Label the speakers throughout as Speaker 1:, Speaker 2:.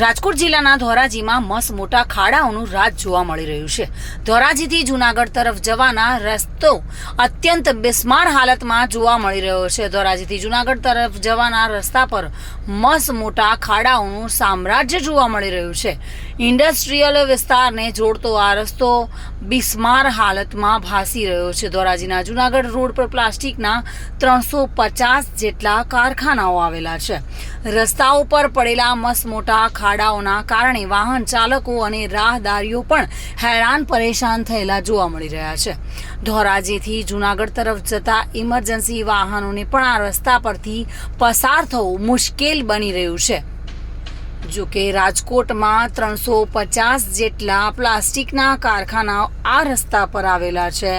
Speaker 1: રાજકોટ જિલ્લાના ધોરાજીમાં મસ મોટા ખાડાઓનું રાજ જોવા મળી રહ્યું છે. ધોરાજીથી જુનાગઢ તરફ જવાના રસ્તો અત્યંત બિસ્માર હાલતમાં જોવા મળી રહ્યો છે. ધોરાજીથી જુનાગઢ તરફ જવાના રસ્તા પર મસ મોટા ખાડાઓનું સામ્રાજ્ય જોવા મળી રહ્યું છે. ઇન્ડસ્ટ્રીયલ વિસ્તારને જોડતો આ રસ્તો બિસ્માર હાલતમાં ભાસી રહ્યો છે. ધોરાજીના જુનાગઢ રોડ પર પ્લાસ્ટિકના ત્રણસો પચાસ જેટલા કારખાનાઓ આવેલા છે. રસ્તાઓ પર પડેલા મસ મોટા ખાડાઓના કારણે વાહન ચાલકો અને રાહદારીઓ પણ હેરાન પરેશાન થયેલા જોવા મળી રહ્યા છે. ધોરાજીથી જુનાગઢ તરફ જતા ઇમરજન્સી વાહનોને પણ આ રસ્તા પરથી પસાર થવું મુશ્કેલ બની રહ્યું છે. જો કે રાજકોટમાં ત્રણસો પચાસ જેટલા પ્લાસ્ટિકના કારખાનાઓ આ રસ્તા પર આવેલા છે.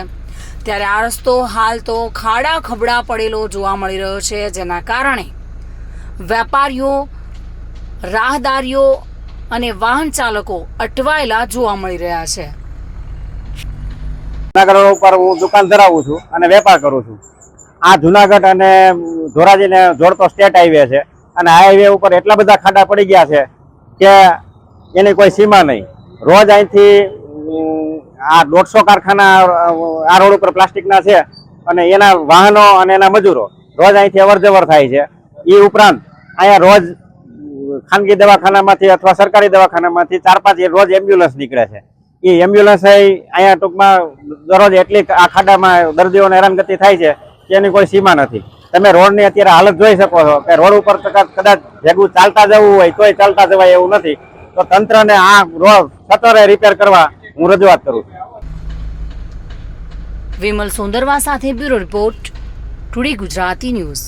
Speaker 1: ત્યારે આ રસ્તો હાલ તો ખાડા ખબડા પડેલો જોવા મળી રહ્યો છે, જેના કારણે વેપારીઓ રાહદારીઓ અને વાહન ચાલકો અટવાયેલા જોવા મળી રહ્યા છે.
Speaker 2: જુનાગઢ ઉપર હું દુકાન ધરાવું છું અને વેપાર કરું છું. આ જુનાગઢ અને ધોરાજીને જોડતો સ્ટેટ હાઈવે છે અને હાઈવે ઉપર એટલા બધા ખાડા પડી ગયા છે કે એની કોઈ સીમા નહીં. રોજ અહીંથી આ દોઢસો કારખાના આ રોડ ઉપર પ્લાસ્ટિકના છે અને એના વાહનો અને એના મજૂરો રોજ અહીંથી અવર જવર થાય છે. એ ઉપરાંત અહીંયા રોજ ખાનગી દવાખાનામાંથી અથવા સરકારી દવાખાનામાંથી ચાર પાંચ રોજ એમ્બ્યુલન્સ નીકળે છે. એ એમ્બ્યુલન્સ અહીંયા ટૂંકમાં દરરોજ એટલી આ ખાડામાં દર્દીઓને હેરાનગતિ થાય છે એની કોઈ સીમા નથી. તમે રોડની અત્યારે હાલત જોઈ શકો છો કે રોડ ઉપર કદાચ કદાચ ભેગું ચાલતા જવું હોય તોય ચાલતા જવાય એવું નથી. તો તંત્રને આ રોડ સત્વરે રિપેર કરવા હું રજૂઆત કરું છું.
Speaker 1: વિમલ સોંદરવા સાથે bureau report, today Gujarati news.